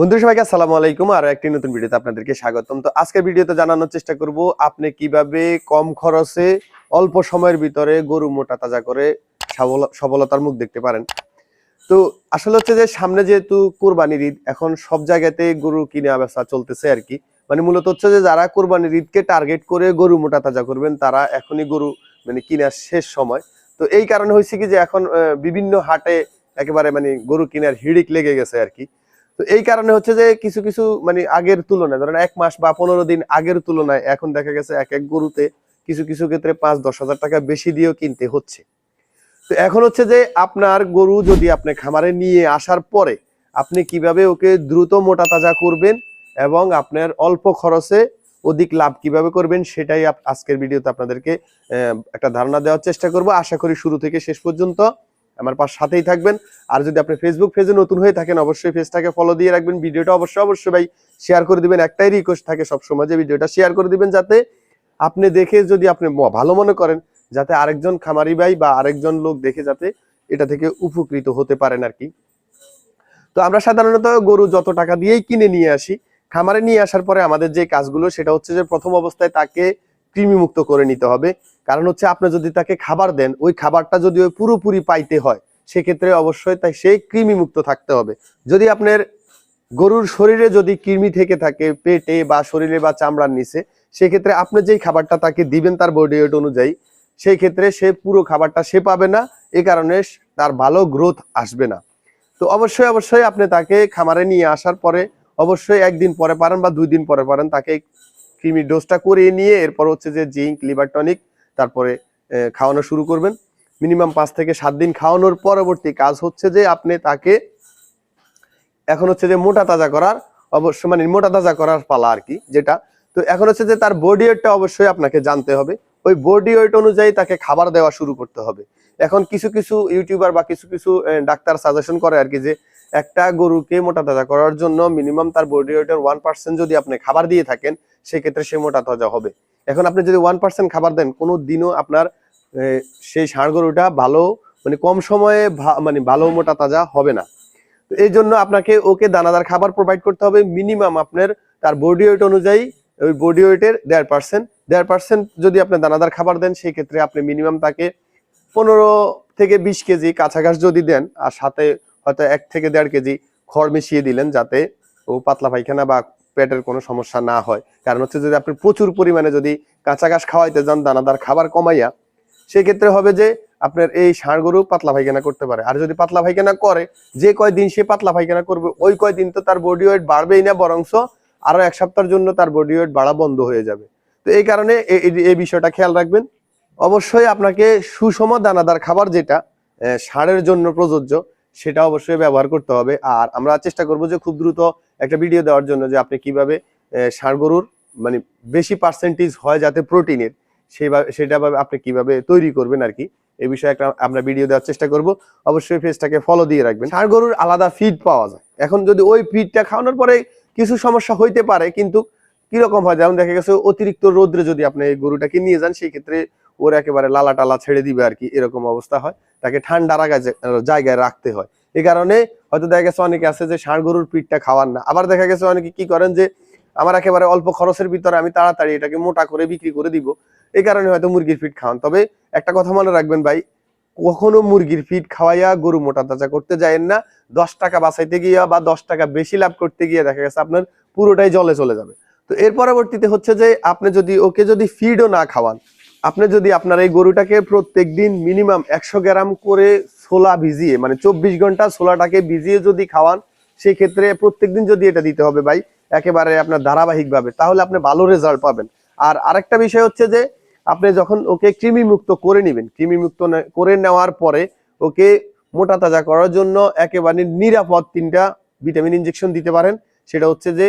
বন্ধু সবাইকে আসসালামু আলাইকুম, আর একটি নতুন ভিডিওতে আপনাদেরকে স্বাগতম। তো আজকের ভিডিওতে জানানোর চেষ্টা করব, আপনি কীভাবে কম খরচে অল্প সময়ের ভিতরে গরু মোটা তাজা করে সফলতার মুখ দেখতে পারেন। তো আসলে হচ্ছে যে সামনে যেহেতু কোরবানির ঈদ, এখন সব জায়গাতে গরু কিনে ব্যবসা চলতেছে আর কি। মানে মূলত হচ্ছে যে যারা কোরবানির ঈদকে টার্গেট করে গরু মোটা তাজা করবেন, তারা এখনই গরু মানে কিনার শেষ সময়। তো এই কারণে হয়েছে কি যে এখন বিভিন্ন হাটে একেবারে মানে গরু কেনার হিড়িক লেগে গেছে আর কি। তো এই কারণে হচ্ছে যে কিছু কিছু মানে আগের তুলনায়, ধরেন এক মাস বা পনেরো দিন আগের তুলনায় এখন দেখা গেছে এক এক গরুতে কিছু কিছু ক্ষেত্রে পাঁচ, দশ হাজার টাকা বেশি দিয়েও কিনতে হচ্ছে। তো এখন হচ্ছে যে আপনার গরু যদি আপনি খামারে নিয়ে আসার পরে আপনি কীভাবে ওকে দ্রুত মোটা তাজা করবেন এবং আপনার অল্প খরচে অধিক লাভ কীভাবে করবেন সেটাই আজকের ভিডিওতে আপনাদেরকে একটা ধারণা দেওয়ার চেষ্টা করব। আশা করি শুরু থেকে শেষ পর্যন্ত আমার পাশ সাথেই থাকবেন। আর যদি আপনি ফেসবুক পেজে নতুন হয়ে থাকেন, অবশ্যই পেজটাকে ফলো দিয়ে রাখবেন। ভিডিওটা অবশ্যই অবশ্যই ভাই শেয়ার করে দিবেন। একটাই রিকোয়েস্ট থাকে সবসময় যে ভিডিওটা শেয়ার করে দিবেন যাতে আপনি দেখে যদি আপনি ভালো মনে করেন, যাতে আরেকজন খামারি ভাই বা আরেকজন লোক দেখে যাতে এটা থেকে উপকৃত হতে পারেন আর কি। তো আমরা সাধারণত গরু যত টাকা দিয়েই কিনে নিয়ে আসি, খামারে নিয়ে আসার পরে আমাদের যে কাজগুলো, সেটা হচ্ছে যে প্রথম অবস্থায় তাকে কৃমিমুক্ত করে নিতে হবে। কারণ হচ্ছে আপনি যদি তাকে খাবার দেন, ওই খাবারটা যদি ওই পুরোপুরি পাইতে হয়, সেক্ষেত্রে অবশ্যই তাই সেই কৃমিমুক্ত থাকতে হবে। যদি আপনার গরুর শরীরে যদি কৃমি থেকে থাকে, পেটে বা শরীরে বা চামড়ার নিচে, সেক্ষেত্রে আপনি যেই খাবারটা তাকে দিবেন তার বডি ওয়েট অনুযায়ী সেই ক্ষেত্রে সে পুরো খাবারটা সে পাবে না, এ কারণে তার ভালো গ্রোথ আসবে না। তো অবশ্যই অবশ্যই আপনি তাকে খামারে নিয়ে আসার পরে, অবশ্যই একদিন পরে পারেন বা দুই দিন পরে পারেন, তাকে কৃমি ডোজটা করিয়ে নিয়ে এরপর হচ্ছে যে জিঙ্ক লিভার টনিক তারপরে খাওয়ানো শুরু করবেন। মিনিমাম পাঁচ থেকে সাত দিন খাওয়ানোর পরবর্তী কাজ হচ্ছে যে আপনি তাকে এখন হচ্ছে যে মোটা তাজা করার অবশ্য মানে মোটা তাজা করার পালা আর কি, যেটা। তো এখন হচ্ছে যে তার বডি ওয়েটটা অবশ্যই আপনাকে জানতে হবে। ওই বডি ওয়েট অনুযায়ী তাকে খাবার দেওয়া শুরু করতে হবে। এখন কিছু কিছু ইউটিউবার বা কিছু কিছু ডাক্তার সাজেশন করে আর কি যে একটা গরুকে মোটা তাজা করার জন্য মিনিমাম তার বডি ওয়েটের ওয়ান পার্সেন্ট যদি আপনি খাবার দিয়ে থাকেন, সেক্ষেত্রে সে মোটা তাজা হবে। এখন আপনি যদি ওয়ান পার্সেন্ট খাবার দেন কোনো দিনও আপনার সেই ষাঁড় গরুটা ভালো মানে কম সময়ে মানে ভালো মোটা তাজা হবে না। তো এই জন্য আপনাকে ওকে দানাদার খাবার প্রোভাইড করতে হবে। মিনিমাম আপনার, তার বডি ওয়েট অনুযায়ী, ওই বডি ওয়েটের দেড় পার্সেন্ট দেড় পার্সেন্ট যদি আপনি দানাদার খাবার দেন সেই ক্ষেত্রে আপনি মিনিমাম তাকে পনেরো থেকে বিশ কেজি ঘাস যদি দেন, আর সাথে হয়তো এক থেকে দেড় কেজি খড় মিশিয়ে দিলেন যাতে ও পাতলা পায়খানা বা পেটের কোনো সমস্যা না হয়। কারণ হচ্ছে যদি আপনি প্রচুর পরিমাণে যদি কাঁচা ঘাস খাওয়াইতে যান, দানাদার খাবার কমাইয়া, সেক্ষেত্রে হবে যে আপনার এই ষাঁড় গরু পাতলা পায়খানা করতে পারে। আর যদি পাতলা পায়খানা করে, যে কয়দিন সে পাতলা পায়খানা করবে, ওই কয়দিন তো তার বডি ওয়েট বাড়বেই না বরংশ আরও এক সপ্তাহের জন্য তার বডি ওয়েট বাড়া বন্ধ হয়ে যাবে। তো এই কারণে এই বিষয়টা খেয়াল রাখবেন। অবশ্যই আপনাকে সুষম দানাদার খাবার যেটা ষাঁড়ের জন্য প্রযোজ্য সেটা অবশ্যই ব্যবহার করতে হবে। আর আমরা চেষ্টা করব যে খুব দ্রুত একটা ভিডিও দেওয়ার জন্য যে আপনি কীভাবে ষাঁড় গরুর মানে বেশি পার্সেন্টেজ হয় যাতে প্রোটিনের সেভাবে সেটাভাবে আপনি কীভাবে তৈরি করবেন আর কি এই বিষয়ে একটা আমরা ভিডিও দেওয়ার চেষ্টা করব। অবশ্যই ফেসটাকে ফলো দিয়ে রাখবেন। ষাঁড় গরুর আলাদা ফিড পাওয়া যায়। এখন যদি ওই ফিডটা খাওয়ানোর পরে কিছু সমস্যা হইতে পারে, কিন্তু কীরকম হয়? যেমন দেখা গেছে অতিরিক্ত রোদ্রে যদি আপনি গরুটাকে নিয়ে যান, সেই ক্ষেত্রে ওর একেবারে লালা টালা ছেড়ে দিবে আর কি, এরকম অবস্থা হয়। তাকে ঠান্ডা রাখা জায়গায় রাখতে হয়। এই কারণে হয়তো দেখা গেছে অনেকে আছে যে ষাঁড় গরুর পিঠটা খাওয়ান না। আবার দেখা গেছে অনেকে কি করেন যে, আমার একেবারে অল্প খরচের ভিতরে আমি তাড়াতাড়ি এটাকে মোটা করে বিক্রি করে দিব। এই কারণে হয়তো মুরগির ফিট খাওয়ান। তবে একটা কথা মনে রাখবেন ভাই, কখনো মুরগির ফিট খাওয়াইয়া গরু মোটা তাজা করতে যায়েন না। দশ টাকা বাঁচাইতে গিয়া বা দশ টাকা বেশি লাভ করতে গিয়ে দেখা গেছে আপনার পুরোটাই জলে চলে যাবে। তো এর পরবর্তীতে হচ্ছে যে, আপনি যদি ওকে যদি ফিডও না খাওয়ান আপনি যদি আপনার এই গরুটাকে প্রত্যেক দিন মিনিমাম একশো গ্রাম করে ছোলা ভিজিয়ে মানে চব্বিশ ঘণ্টা ছোলাটাকে ভিজিয়ে যদি খাওয়ান সেই ক্ষেত্রে প্রত্যেকদিন যদি এটা দিতে হবে ভাই, একেবারে আপনার ধারাবাহিকভাবে, তাহলে আপনি ভালো রেজাল্ট পাবেন। আর আরেকটা বিষয় হচ্ছে যে, আপনি যখন ওকে কৃমি মুক্ত করে নেবেন কৃমি মুক্ত করে নেওয়ার পরে ওকে মোটা তাজা করার জন্য একেবারে নিরাপদ তিনটা ভিটামিন ইঞ্জেকশন দিতে পারেন। সেটা হচ্ছে যে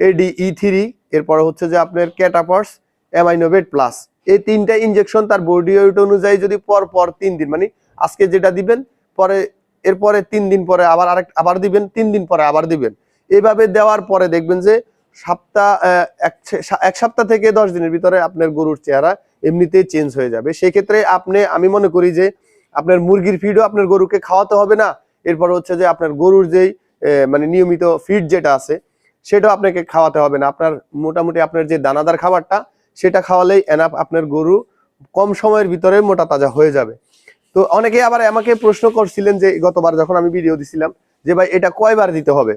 এডি ই থ্রি এরপরে হচ্ছে যে আপনার ক্যাটাপার্স অ্যামাইনোভেট প্লাস এই তিনটা ইনজেকশন তার বডি ওয়েট অনুযায়ী যদি পর পর তিন দিন মানে আজকে যেটা দিবেন, পরে এরপরে তিন দিন পরে আবার আরেক, আবার দিবেন, তিন দিন পরে আবার দিবেন। এভাবে দেওয়ার পরে দেখবেন যে সপ্তাহ এক সপ্তাহ থেকে দশ দিনের ভিতরে আপনার গরুর চেহারা এমনিতেই চেঞ্জ হয়ে যাবে। সেক্ষেত্রে আপনি, আমি মনে করি যে আপনার মুরগির ফিডও আপনার গরুকে খাওয়াতে হবে না। এরপর হচ্ছে যে আপনার গরুর যেই মানে নিয়মিত ফিড যেটা আছে, সেটাও আপনাকে খাওয়াতে হবে না। আপনার মোটামুটি আপনার যে দানাদার খাবারটা সেটা খাওয়ালেই এনাফ আপনার গরু কম সময়ের ভিতরে মোটা তাজা হয়ে যাবে। তো অনেকে আবার আমাকে প্রশ্ন করছিলেন যে, গতবার যখন আমি ভিডিও দিছিলাম, যে ভাই, এটা কয়বার দিতে হবে?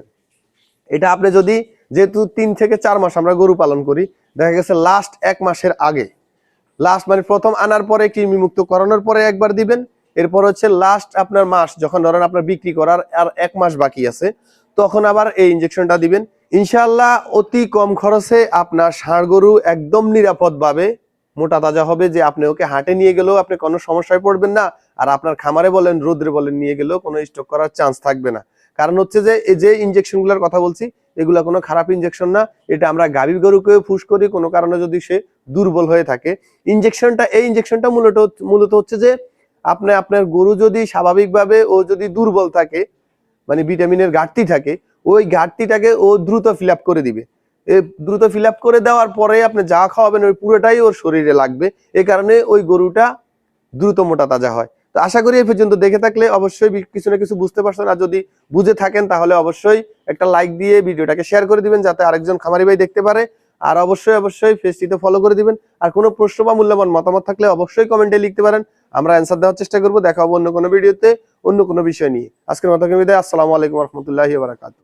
এটা আপনি যদি যেহেতু তিন থেকে চার মাস আমরা গরু পালন করি, দেখা গেছে লাস্ট এক মাসের আগে। লাস্ট মানে প্রথম আনার পরে কৃমি মুক্ত করানোর পরে একবার দিবেন, এরপর হচ্ছে লাস্ট আপনার মাস, যখন ধরেন আপনার বিক্রি করার আর এক মাস বাকি আছে তখন আবার এই ইনজেকশনটা দিবেন। ইনশাল্লাহ অতি কম খরচে আপনার ষাঁড় গরু একদম নিরাপদভাবে মোটা তাজা হবে যে আপনি ওকে হাটে নিয়ে গেলেও আপনি কোনো সমস্যায় পড়বেন না। আর আপনার খামারে বলেন, রোদ্রে বলেন, নিয়ে গেলেও কোনো স্টক করার চান্স থাকবে না। কারণ হচ্ছে যে, এই যে ইনজেকশনগুলোর কথা বলছি, এগুলো কোনো খারাপ ইনজেকশন না। এটা আমরা গাভী গরুকেও ফুস করি, কোনো কারণে যদি সে দুর্বল হয়ে থাকে। ইনজেকশনটা এই ইনজেকশনটা মূলত মূলত হচ্ছে যে, আপনি, আপনার গরু যদি স্বাভাবিকভাবে ও যদি দুর্বল থাকে মানে ভিটামিনের ঘাটতি থাকে, ওই ঘাটতিটাকে ও দ্রুত ফিল করে দিবে। দ্রুত ফিল করে দেওয়ার পরে আপনি যা খাওয়াবেন, ওই পুরোটাই ওর শরীরে লাগবে। এ কারণে ওই গরুটা দ্রুত মোটা তাজা হয়। তো আশা করি এই পর্যন্ত দেখে থাকলে অবশ্যই কিছু না কিছু বুঝতে পারছেন। আর যদি বুঝে থাকেন, তাহলে অবশ্যই একটা লাইক দিয়ে ভিডিওটাকে শেয়ার করে দিবেন, যাতে আরেকজন খামারি ভাই দেখতে পারে। আর অবশ্যই অবশ্যই ফেসটিতে ফলো করে দিবেন। আর কোনো প্রশ্ন বা মূল্যবান মতামত থাকলে অবশ্যই কমেন্টে লিখতে পারেন। আমরা অ্যান্সার দেওয়ার চেষ্টা করব দেখা হব অন্য কোনো ভিডিওতে অন্য কোনো বিষয় নিয়ে। আজকের মতো বিদায়। আসসালামু আলাইকুম রহমতুল্লাহি বারাকাতু